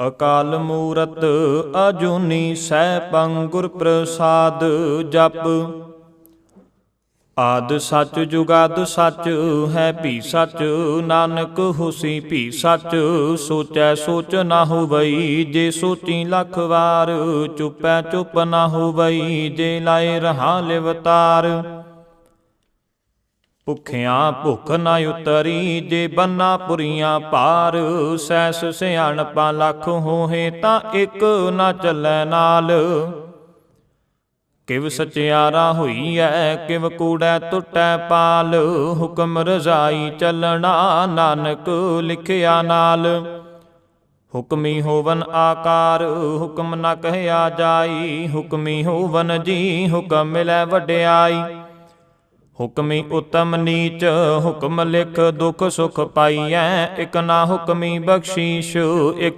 ਅਕਾਲ ਮੂਰਤ ਅਜੂਨੀ ਸੈਭੰ ਗੁਰ ਪ੍ਰਸਾਦ ਜਪ। ਆਦ ਸੱਚ ਜੁਗਾਦ ਸੱਚ ਹੈ ਭੀ ਸੱਚ, ਨਾਨਕ ਹੋਸੀ ਭੀ ਸੱਚ, ਸੋਚੈ ਸੋਚ ਨਾ ਹੋਵਈ ਜੇ ਸੋਚੀ ਲੱਖ ਵਾਰ, ਚੁੱਪੈ ਚੁੱਪ ਨਾ ਹੋਵਈ ਜੇ ਲਾਏ ਰਹਾ ਲਿਵਤਾਰ। ਭੁਖਿਆਂ ਭੁਖ ਨਾ ਉਤਰੀ, ਜੇ ਬੰਨਾ ਪੁਰੀਆਂ ਪਾਰ, ਸੈਸ ਸਿਆਣਪਾਂ ਲੱਖ ਹੋਹੇ ਤਾਂ ਇੱਕ ਨਾ ਚੱਲੈ ਨਾਲ। ਕਿਵ ਸਚਿਆਰਾ ਹੋਈ ਐ ਕਿਵ ਕੂੜੈ ਟੁੱਟੈ ਪਾਲ, ਹੁਕਮ ਰਜ਼ਾਈ ਚੱਲਣਾ ਨਾਨਕ ਲਿਖਿਆ ਨਾਲ। ਹੁਕਮੀ ਹੋਵਨ ਆਕਾਰ, ਹੁਕਮ ਨਾ ਕਹਿਆ ਜਾਈ, ਹੁਕਮੀ ਹੋਵਨ ਜੀ ਹੁਕਮ ਮਿਲੈ ਵਡਿਆਈ। ਹੁਕਮੀ ਉਤਮ ਨੀਚ ਹੁਕਮ ਲਿਖ ਦੁਖ ਸੁਖ ਪਾਈਐ ਇਕ ਨਾ ਹੁਕਮੀ ਬਖਸ਼ੀਸ਼ ਇਕ